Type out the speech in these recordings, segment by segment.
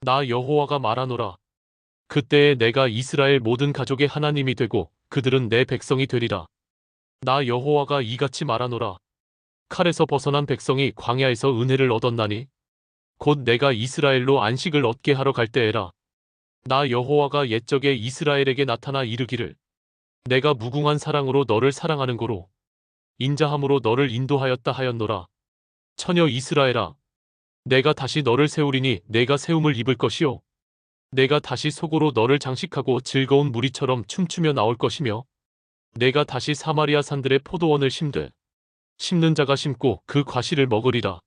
나 여호와가 말하노라. 그때에 내가 이스라엘 모든 가족의 하나님이 되고 그들은 내 백성이 되리라. 나 여호와가 이같이 말하노라. 칼에서 벗어난 백성이 광야에서 은혜를 얻었나니 곧 내가 이스라엘로 안식을 얻게 하러 갈 때에라. 나 여호와가 옛적에 이스라엘에게 나타나 이르기를 내가 무궁한 사랑으로 너를 사랑하는 고로 인자함으로 너를 인도하였다 하였노라. 처녀 이스라엘아 내가 다시 너를 세우리니 내가 세움을 입을 것이요 내가 다시 속으로 너를 장식하고 즐거운 무리처럼 춤추며 나올 것이며 내가 다시 사마리아 산들의 포도원을 심되 심는 자가 심고 그 과실을 먹으리라.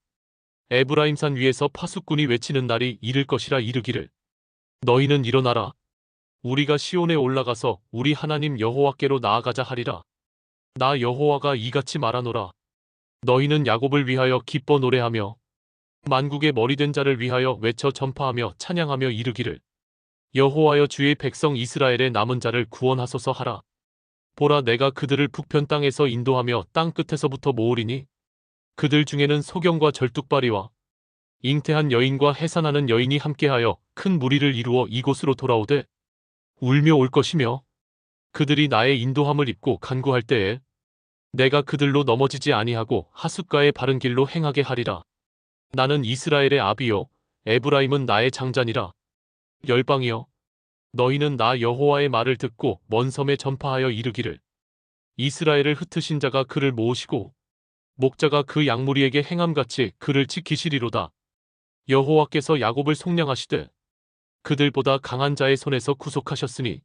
에브라임 산 위에서 파수꾼이 외치는 날이 이를 것이라 이르기를 너희는 일어나라. 우리가 시온에 올라가서 우리 하나님 여호와께로 나아가자 하리라. 나 여호와가 이같이 말하노라. 너희는 야곱을 위하여 기뻐 노래하며 만국의 머리된 자를 위하여 외쳐 전파하며 찬양하며 이르기를 여호와여 주의 백성 이스라엘의 남은 자를 구원하소서 하라. 보라 내가 그들을 북편 땅에서 인도하며 땅 끝에서부터 모으리니 그들 중에는 소경과 절뚝발이와 잉태한 여인과 해산하는 여인이 함께하여 큰 무리를 이루어 이곳으로 돌아오되 울며 올 것이며 그들이 나의 인도함을 입고 간구할 때에 내가 그들로 넘어지지 아니하고 하숫가의 바른 길로 행하게 하리라. 나는 이스라엘의 아비요 에브라임은 나의 장자니라. 열방이여 너희는 나 여호와의 말을 듣고 먼 섬에 전파하여 이르기를 이스라엘을 흩으신 자가 그를 모으시고 목자가 그 양무리에게 행함같이 그를 지키시리로다. 여호와께서 야곱을 속량하시되 그들보다 강한 자의 손에서 구속하셨으니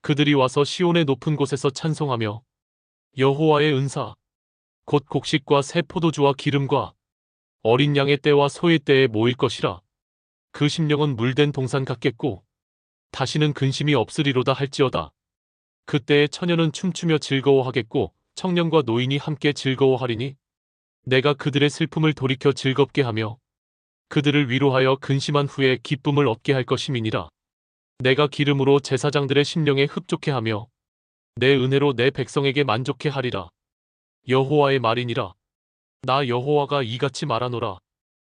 그들이 와서 시온의 높은 곳에서 찬송하며 여호와의 은사 곧 곡식과 새 포도주와 기름과 어린 양의 때와 소의 때에 모일 것이라. 그 심령은 물된 동산 같겠고 다시는 근심이 없으리로다 할지어다. 그때에 처녀는 춤추며 즐거워하겠고 청년과 노인이 함께 즐거워하리니 내가 그들의 슬픔을 돌이켜 즐겁게 하며 그들을 위로하여 근심한 후에 기쁨을 얻게 할 것임이니라. 내가 기름으로 제사장들의 심령에 흡족해 하며 내 은혜로 내 백성에게 만족해 하리라. 여호와의 말이니라. 나 여호와가 이같이 말하노라.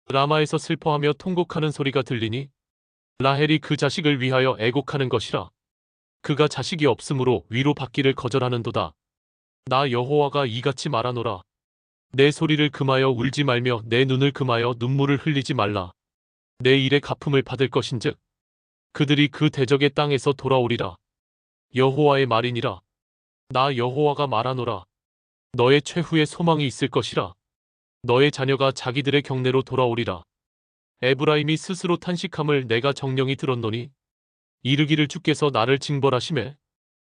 라마에서 슬퍼하며 통곡하는 소리가 들리니 라헬이 그 자식을 위하여 애곡하는 것이라. 그가 자식이 없으므로 위로 받기를 거절하는도다. 나 여호와가 이같이 말하노라. 내 소리를 금하여 울지 말며 내 눈을 금하여 눈물을 흘리지 말라. 내 일의 갚음을 받을 것인즉 그들이 그 대적의 땅에서 돌아오리라. 여호와의 말이니라. 나 여호와가 말하노라. 너의 최후의 소망이 있을 것이라. 너의 자녀가 자기들의 경내로 돌아오리라. 에브라임이 스스로 탄식함을 내가 정령이 들었노니 이르기를 주께서 나를 징벌하심에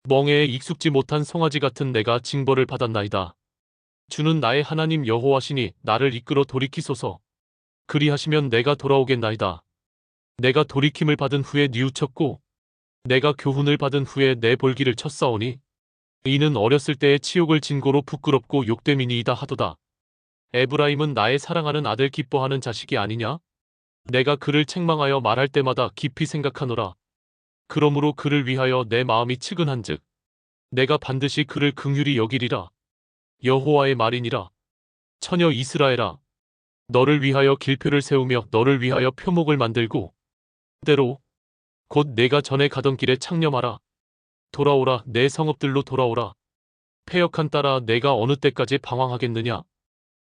멍에에 익숙지 못한 송아지 같은 내가 징벌을 받았나이다. 주는 나의 하나님 여호와시니 나를 이끌어 돌이키소서. 그리하시면 내가 돌아오겠나이다. 내가 돌이킴을 받은 후에 뉘우쳤고 내가 교훈을 받은 후에 내 볼기를 쳤사오니 이는 어렸을 때의 치욕을 진고로 부끄럽고 욕됨이니이다 하도다. 에브라임은 나의 사랑하는 아들 기뻐하는 자식이 아니냐? 내가 그를 책망하여 말할 때마다 깊이 생각하노라. 그러므로 그를 위하여 내 마음이 측은한즉 내가 반드시 그를 긍휼히 여기리라. 여호와의 말이니라. 처녀 이스라엘아 너를 위하여 길표를 세우며 너를 위하여 표목을 만들고 때로 곧 내가 전에 가던 길에 창념하라. 돌아오라 내 성읍들로 돌아오라. 패역한 따라 내가 어느 때까지 방황하겠느냐.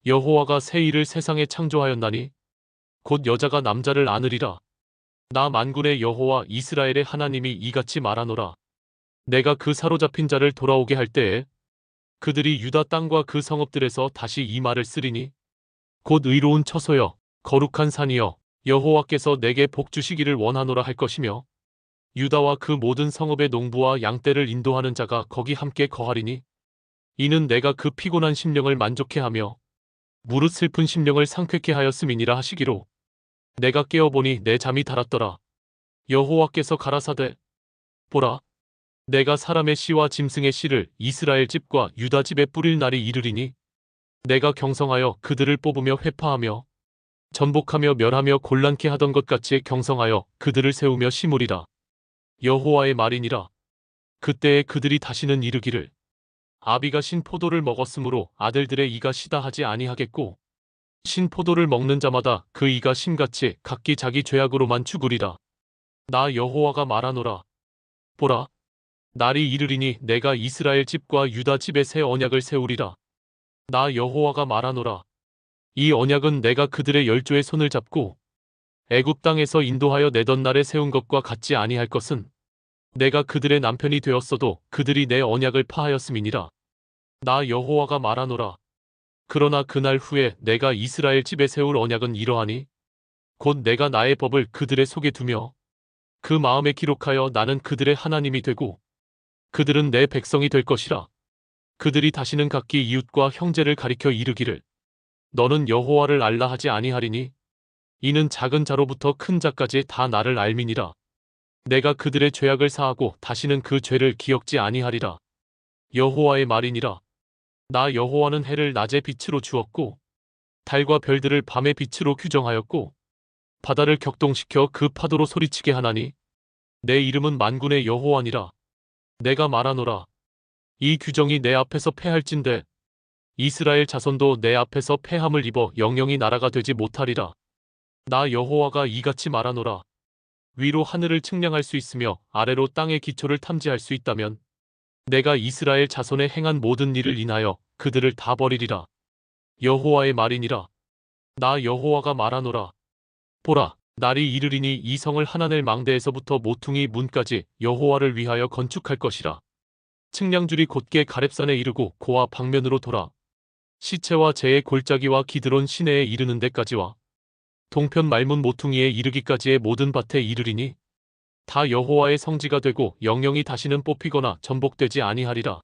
여호와가 새 일을 세상에 창조하였나니 곧 여자가 남자를 안으리라. 나 만군의 여호와 이스라엘의 하나님이 이같이 말하노라. 내가 그 사로잡힌 자를 돌아오게 할 때에 그들이 유다 땅과 그 성읍들에서 다시 이 말을 쓰리니 곧 의로운 처소여 거룩한 산이여 여호와께서 내게 복 주시기를 원하노라 할 것이며 유다와 그 모든 성읍의 농부와 양떼를 인도하는 자가 거기 함께 거하리니 이는 내가 그 피곤한 심령을 만족해 하며 무릇 슬픈 심령을 상쾌케 하였음이니라 하시기로. 내가 깨어보니 내 잠이 달았더라. 여호와께서 가라사대 보라 내가 사람의 씨와 짐승의 씨를 이스라엘 집과 유다 집에 뿌릴 날이 이르리니 내가 경성하여 그들을 뽑으며 회파하며 전복하며 멸하며 곤란케 하던 것 같이 경성하여 그들을 세우며 심으리라. 여호와의 말이니라. 그때에 그들이 다시는 이르기를 아비가 신 포도를 먹었으므로 아들들의 이가 시다 하지 아니하겠고 신포도를 먹는 자마다 그 이가 신같이 각기 자기 죄악으로만 죽으리라. 나 여호와가 말하노라. 보라, 날이 이르리니 내가 이스라엘 집과 유다 집에 새 언약을 세우리라. 나 여호와가 말하노라. 이 언약은 내가 그들의 열조의 손을 잡고 애굽 땅에서 인도하여 내던 날에 세운 것과 같지 아니할 것은 내가 그들의 남편이 되었어도 그들이 내 언약을 파하였음이니라. 나 여호와가 말하노라. 그러나 그날 후에 내가 이스라엘 집에 세울 언약은 이러하니 곧 내가 나의 법을 그들의 속에 두며 그 마음에 기록하여 나는 그들의 하나님이 되고 그들은 내 백성이 될 것이라. 그들이 다시는 각기 이웃과 형제를 가리켜 이르기를 너는 여호와를 알라 하지 아니하리니 이는 작은 자로부터 큰 자까지 다 나를 알미니라. 내가 그들의 죄악을 사하고 다시는 그 죄를 기억지 아니하리라. 여호와의 말이니라. 나 여호와는 해를 낮의 빛으로 주었고 달과 별들을 밤의 빛으로 규정하였고 바다를 격동시켜 그 파도로 소리치게 하나니 내 이름은 만군의 여호와니라. 내가 말하노라. 이 규정이 내 앞에서 패할진대 이스라엘 자손도 내 앞에서 패함을 입어 영영이 나라가 되지 못하리라. 나 여호와가 이같이 말하노라. 위로 하늘을 측량할 수 있으며 아래로 땅의 기초를 탐지할 수 있다면 내가 이스라엘 자손에 행한 모든 일을 인하여 그들을 다 버리리라. 여호와의 말이니라. 나 여호와가 말하노라. 보라, 날이 이르리니 이 성을 하나넬 망대에서부터 모퉁이 문까지 여호와를 위하여 건축할 것이라. 측량줄이 곧게 가렙산에 이르고 고와 방면으로 돌아 시체와 재의 골짜기와 기드론 시내에 이르는 데까지와 동편 말문 모퉁이에 이르기까지의 모든 밭에 이르리니 다 여호와의 성지가 되고 영영이 다시는 뽑히거나 전복되지 아니하리라.